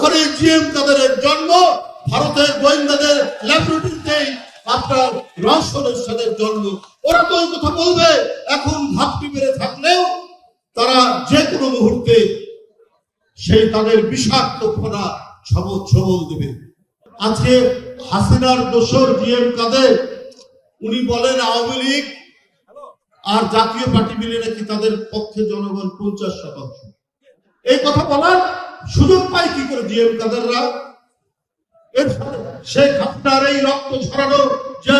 ওখানে জিএম কাদেরের জন্ম, ভারতের গোয়েন্দাদের ল্যাবরেটরিতেই আপনার রহস্যের সাথে জন্ম। ওরা তো কথা বলবে, এখন ভাবটি মেরে থাকলেও তারা যে কোনো মুহূর্তে সেই তাদের বিষাক্ত ফোনা ছবল ছবল দেবে। আজকে হাসিনার দোসর জিএম কাদের, উনি বলেন আওয়ামী লীগ আর জাতীয় পার্টি মিলে নাকি তাদের পক্ষে জনগণ পঞ্চাশ শতাংশ। এই কথা বলার সুযোগ জিএম কাদেররা শেখ হাসিনার এই রক্ত ঝরানো যে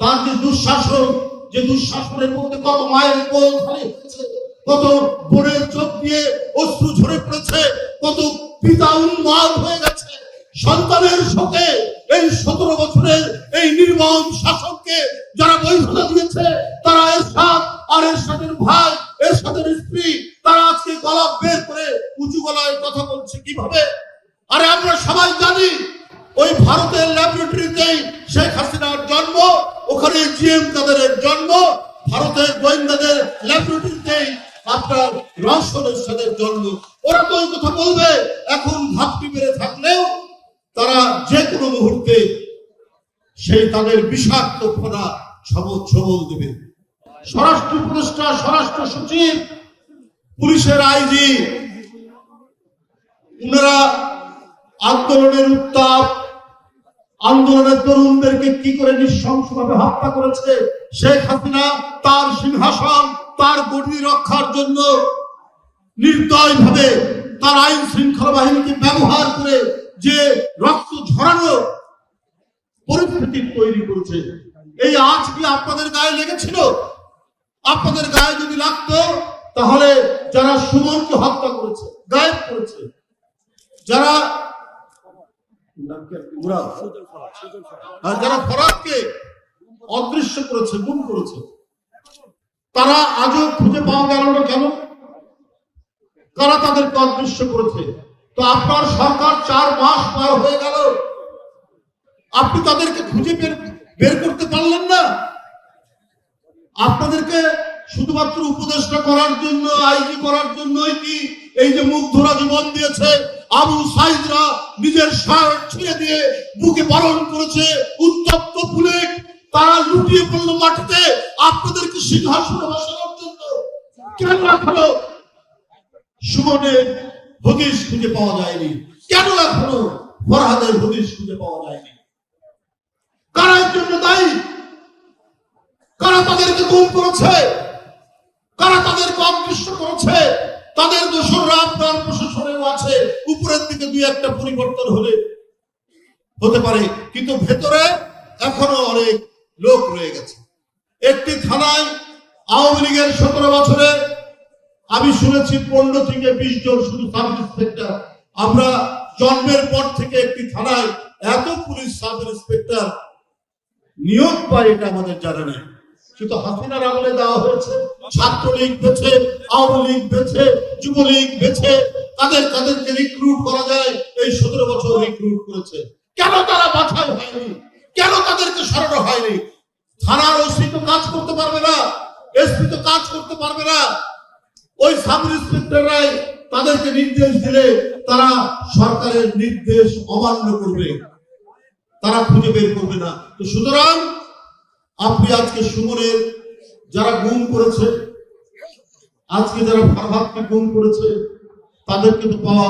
তার যে দুঃশাসন, যে দুঃশাসনের মধ্যে কত মায়ের কত বোনের চোখ দিয়ে অশ্রু ঝরে পড়েছে, কত পিতা উন্মাদ হয়ে গেছে, সন্তানের শোকে এই সতেরো বছরের এই নির্মম শাসককে যারা বৈধতা দিয়েছে, তারা এর সাথ আর এর সাথে ভাই এর সাথে স্ত্রী, তারা আজকে গলা বের করে উঁচু গলায় কথা বলছে কীভাবে? আরে আমরা সবাই জানি ওই ভারতের ল্যাবরেটরিতেই শেখ হাসিনার জন্ম, ওখানে জিএম কাদেরের জন্ম, ভারতের গোয়েন্দাদের ল্যাবরেটরিতেই আপনার রহস্যের সাথে জন্ম। ওরা তো ওই কথা বলবে, এখন ভাবটি মেরে থাকলেও তারা যে কোনো মুহূর্তে সেই তাদের বিষাক্ত ফোনা ছবল ছবল দেবে। স্বরাষ্ট্র উপদেষ্টা, স্বরাষ্ট্র সচিব, পুলিশের আইজি, উনারা আন্দোলনের উত্তাপ। আন্দোলনের তরুণদেরকে কি করে নৃশংসভাবে হত্যা করেছে শেখ হাসিনা? তার সিংহাসন, তার গতি রক্ষার জন্য নির্দয় ভাবে তার আইন শৃঙ্খলা বাহিনীকে ব্যবহার করে যে রক্ত ঝরানো পরিস্থিতি তৈরি করেছে। এই আজ কি আপনাদের গায়ে লেগেছিল? আপনাদের গায়ে যদি লাগতো, তাহলে যারা সুমনকে হত্যা করেছে, গায়েব করেছে, যারা আর যারা ফরাদকে অদৃশ্য করেছে গুম করেছে তারা আজও খুঁজে পাওয়া গেল না কেন? কারা তাদেরকে অদৃশ্য করেছে? তো আপনার সরকার চার মাস পার হয়ে গেল। আপনি তাদেরকে খুঁজে বের বের করতে পারলেন না। আপনাদেরকে শুধুমাত্র উপদেষ্টা করার জন্য আইজি করার জন্যই কি এই যে মুখ ধরা জীবন দিয়েছে? আবু সাইদরা নিজের শার্ট ছিঁড়ে দিয়ে বুকে বরণ করেছে, উত্তপ্ত ফুলে তারা লুটিয়ে পড়ল মাটিতে। আপনাদেরকে সিংহাসনে বসানোর জন্য কেন এখনও সুমনের হদিশ খুঁজে পাওয়া যায়নি? কেন এখনও ফরহাদের খুঁজে পাওয়া যায়নি? কারা এর জন্য দায়ী? কারা তাদেরকে গুম করেছে? উপরের দিকে দুই একটা পরিবর্তন হলে, হতে পারে। কিন্তু ভেতরে এখনও অনেক লোক রয়ে গেছে। একটি থানায় আওয়ামী লীগের সতেরো বছরে আমি শুনেছি পনেরো থেকে বিশ জন শুধু সাব ইন্সপেক্টর আমরা জন্মের পর থেকে একটি থানায় এত পুলিশ সাব ইন্সপেক্টর নিয়োগ পায় এটা আমাদের জানা নেই। শুধু হাসিনার আমলে দেওয়া হয়েছে, ছাত্রলীগ বেছে, আওয়ামী লীগ বেছে, যুবলীগ বেছে, তাদের, তাদেরকে রিক্রুট রিক্রুট করেছে। কেন তারা বাছাই হয়নি? কেন তাদেরকে সরানো হয়নি? থানার ওসি তো কাজ করতে পারবে না এসপি তো কাজ করতে পারবে না। ওই সাব ইন্সপেক্টররাই তাদেরকে নির্দেশ দিলে তারা সরকারের নির্দেশ অমান্য করবে। তারা খুঁজে বের করবে না। তো সুতরাং আপনি আজকে সুমনের যারা গুম করেছে, আজকে যারা ফারহাদকে গুম করেছে, তাদেরকে তো পাওয়া